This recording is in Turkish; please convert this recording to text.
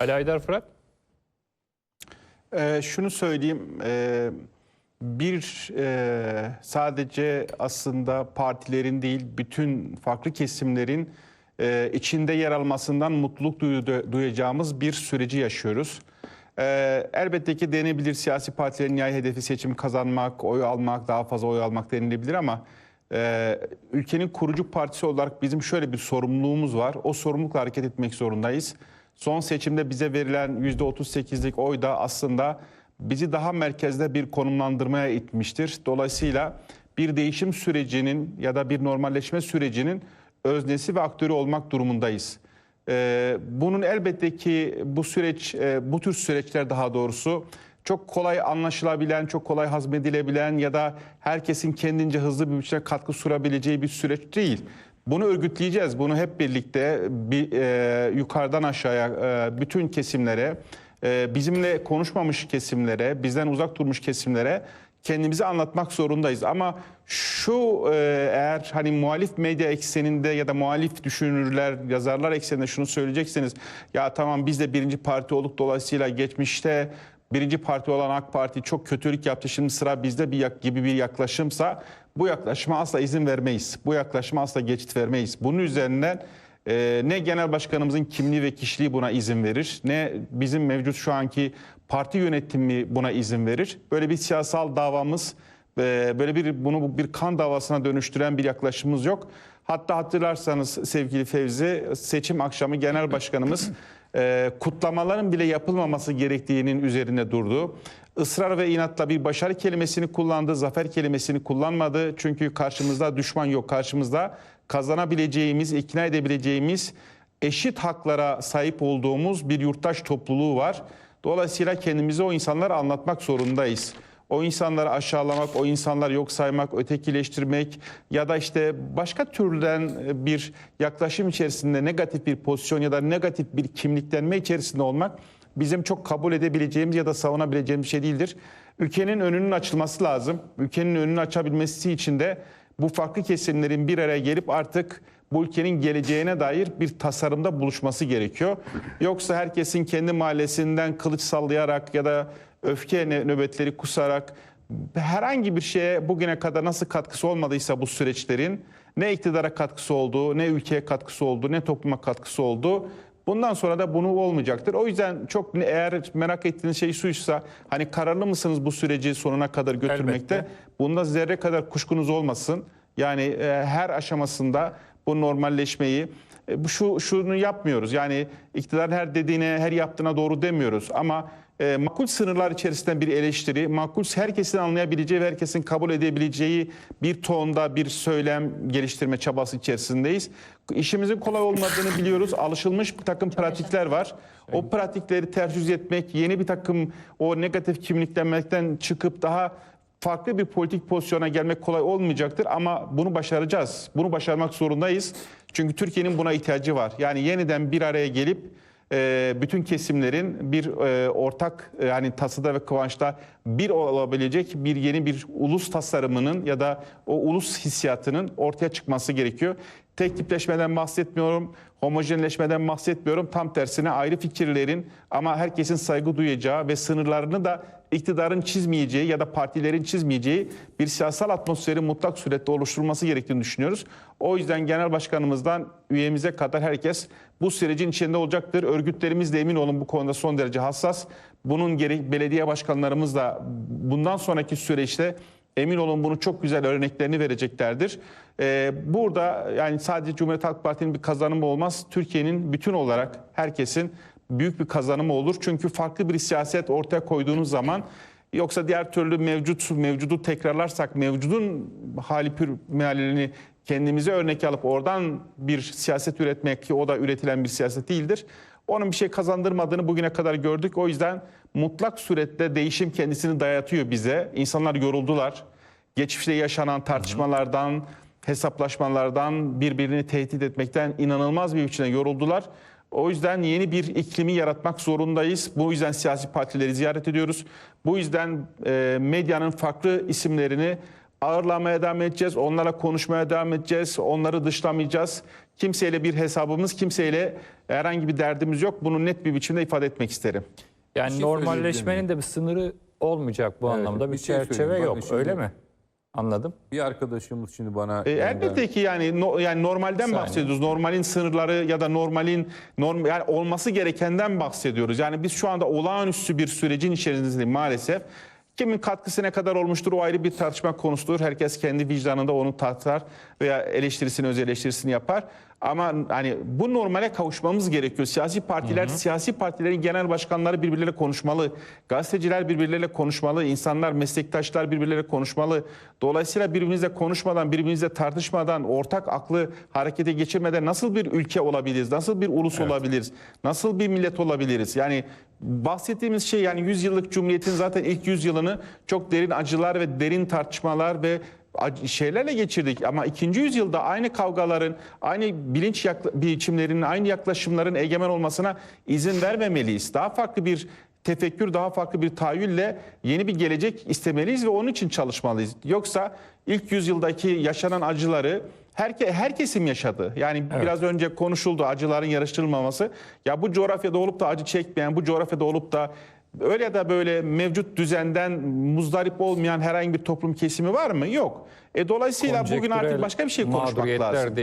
Ali Aydar Fırat. Ee, şunu söyleyeyim, e, bir e, sadece aslında partilerin değil, bütün farklı kesimlerin e, içinde yer almasından mutluluk duyu- duyacağımız bir süreci yaşıyoruz. Ee, elbette ki denebilir siyasi partilerin nihai hedefi seçim kazanmak, oy almak, daha fazla oy almak denilebilir ama e, ülkenin kurucu partisi olarak bizim şöyle bir sorumluluğumuz var. O sorumlulukla hareket etmek zorundayız. Son seçimde bize verilen %38'lik oy da aslında bizi daha merkezde bir konumlandırmaya itmiştir. Dolayısıyla bir değişim sürecinin ya da bir normalleşme sürecinin öznesi ve aktörü olmak durumundayız. Ee, bunun elbette ki bu süreç, e, bu tür süreçler daha doğrusu çok kolay anlaşılabilen, çok kolay hazmedilebilen ya da herkesin kendince hızlı bir biçimde katkı surabileceği bir süreç değil. Bunu örgütleyeceğiz. Bunu hep birlikte bir, e, yukarıdan aşağıya e, bütün kesimlere, e, bizimle konuşmamış kesimlere, bizden uzak durmuş kesimlere kendimizi anlatmak zorundayız. Ama şu e, eğer hani muhalif medya ekseninde ya da muhalif düşünürler, yazarlar ekseninde şunu söyleyeceksiniz. Ya tamam biz de birinci parti olduk dolayısıyla geçmişte birinci parti olan AK Parti çok kötülük yaptı şimdi sıra bizde bir gibi bir yaklaşımsa bu yaklaşıma asla izin vermeyiz. Bu yaklaşıma asla geçit vermeyiz. Bunun üzerinden e, ne genel başkanımızın kimliği ve kişiliği buna izin verir, ne bizim mevcut şu anki parti yönetimi buna izin verir. Böyle bir siyasal davamız, e, böyle bir bunu bir kan davasına dönüştüren bir yaklaşımımız yok. Hatta hatırlarsanız sevgili Fevzi, seçim akşamı genel başkanımız e, kutlamaların bile yapılmaması gerektiğinin üzerine durdu. Israr ve inatla bir başarı kelimesini kullandı, zafer kelimesini kullanmadı. Çünkü karşımızda düşman yok, karşımızda kazanabileceğimiz, ikna edebileceğimiz eşit haklara sahip olduğumuz bir yurttaş topluluğu var. Dolayısıyla kendimizi o insanlara anlatmak zorundayız. O insanları aşağılamak, o insanları yok saymak, ötekileştirmek ya da işte başka türden bir yaklaşım içerisinde negatif bir pozisyon ya da negatif bir kimliklenme içerisinde olmak bizim çok kabul edebileceğimiz ya da savunabileceğimiz şey değildir. Ülkenin önünün açılması lazım. Ülkenin önünü açabilmesi için de bu farklı kesimlerin bir araya gelip artık bu ülkenin geleceğine dair bir tasarımda buluşması gerekiyor. Yoksa herkesin kendi mahallesinden kılıç sallayarak ya da öfke nö- nöbetleri kusarak herhangi bir şeye bugüne kadar nasıl katkısı olmadıysa bu süreçlerin ne iktidara katkısı oldu, ne ülkeye katkısı oldu, ne topluma katkısı oldu. Bundan sonra da bunu olmayacaktır. O yüzden çok eğer merak ettiğiniz şey şuysa hani kararlı mısınız bu süreci sonuna kadar götürmekte? Elbette. Bunda zerre kadar kuşkunuz olmasın. Yani e, her aşamasında bu normalleşmeyi e, bu şu şunu yapmıyoruz. Yani iktidarın her dediğine, her yaptığına doğru demiyoruz ama e, makul sınırlar içerisinden bir eleştiri, makul herkesin anlayabileceği ve herkesin kabul edebileceği bir tonda bir söylem geliştirme çabası içerisindeyiz. İşimizin kolay olmadığını biliyoruz. Alışılmış bir takım pratikler var. O pratikleri ters yüz etmek, yeni bir takım o negatif kimliklenmekten çıkıp daha farklı bir politik pozisyona gelmek kolay olmayacaktır ama bunu başaracağız. Bunu başarmak zorundayız. Çünkü Türkiye'nin buna ihtiyacı var. Yani yeniden bir araya gelip e, bütün kesimlerin bir e, ortak e, yani tasada ve kıvançta bir olabilecek bir yeni bir ulus tasarımının ya da o ulus hissiyatının ortaya çıkması gerekiyor. Tek tipleşmeden bahsetmiyorum, homojenleşmeden bahsetmiyorum. Tam tersine ayrı fikirlerin ama herkesin saygı duyacağı ve sınırlarını da iktidarın çizmeyeceği ya da partilerin çizmeyeceği bir siyasal atmosferi mutlak surette oluşturulması gerektiğini düşünüyoruz. O yüzden genel başkanımızdan üyemize kadar herkes bu sürecin içinde olacaktır. Örgütlerimiz de emin olun bu konuda son derece hassas. Bunun geri belediye başkanlarımız da bundan sonraki süreçte emin olun bunu çok güzel örneklerini vereceklerdir. Ee, burada yani sadece Cumhuriyet Halk Partisi'nin bir kazanımı olmaz. Türkiye'nin bütün olarak herkesin büyük bir kazanımı olur. Çünkü farklı bir siyaset ortaya koyduğunuz zaman yoksa diğer türlü mevcut mevcudu tekrarlarsak mevcudun hali pür mealini kendimize örnek alıp oradan bir siyaset üretmek ki o da üretilen bir siyaset değildir. Onun bir şey kazandırmadığını bugüne kadar gördük. O yüzden mutlak surette değişim kendisini dayatıyor bize. İnsanlar yoruldular. Geçmişte yaşanan tartışmalardan, hesaplaşmalardan, birbirini tehdit etmekten inanılmaz bir biçimde yoruldular. O yüzden yeni bir iklimi yaratmak zorundayız. Bu yüzden siyasi partileri ziyaret ediyoruz. Bu yüzden e, medyanın farklı isimlerini ağırlamaya devam edeceğiz. Onlarla konuşmaya devam edeceğiz. Onları dışlamayacağız. Kimseyle bir hesabımız, kimseyle herhangi bir derdimiz yok. Bunu net bir biçimde ifade etmek isterim. Yani şey normalleşmenin de bir sınırı olmayacak bu Evet, anlamda bir bir, şey çerçeve yok. Bakın şimdi- Öyle mi? Anladım. Bir arkadaşımız şimdi bana... E, elbette ki yani no- yani normalden Saniye. bahsediyoruz. Normalin sınırları ya da normalin norm yani olması gerekenden bahsediyoruz. Yani biz şu anda olağanüstü bir sürecin içerisindeyiz maalesef. Kimin katkısı ne kadar olmuştur o ayrı bir tartışma konusudur. Herkes kendi vicdanında onu tartar veya eleştirisini öz eleştirisini yapar. Ama hani bu normale kavuşmamız gerekiyor. Siyasi partiler, siyasi partilerin genel başkanları birbirleriyle konuşmalı. Gazeteciler birbirleriyle konuşmalı. insanlar, meslektaşlar birbirleriyle konuşmalı. Dolayısıyla birbirimizle konuşmadan, birbirimizle tartışmadan, ortak aklı harekete geçirmeden nasıl bir ülke olabiliriz? Nasıl bir ulus olabiliriz? Nasıl bir millet olabiliriz? Yani bahsettiğimiz şey yani 100 yıllık cumhuriyetin zaten ilk 100 yılını çok derin acılar ve derin tartışmalar ve şeylerle geçirdik ama ikinci yüzyılda aynı kavgaların, aynı bilinç biçimlerinin, aynı yaklaşımların egemen olmasına izin vermemeliyiz. Daha farklı bir tefekkür, daha farklı bir tahayyülle yeni bir gelecek istemeliyiz ve onun için çalışmalıyız. Yoksa ilk yüzyıldaki yaşanan acıları herke, her kesim yaşadı. Yani biraz önce konuşuldu acıların yarıştırılmaması. Ya bu coğrafyada olup da acı çekmeyen, bu coğrafyada olup da öyle ya da böyle mevcut düzenden muzdarip olmayan herhangi bir toplum kesimi var mı? Yok. E dolayısıyla bugün artık başka bir şey konuşmak lazım.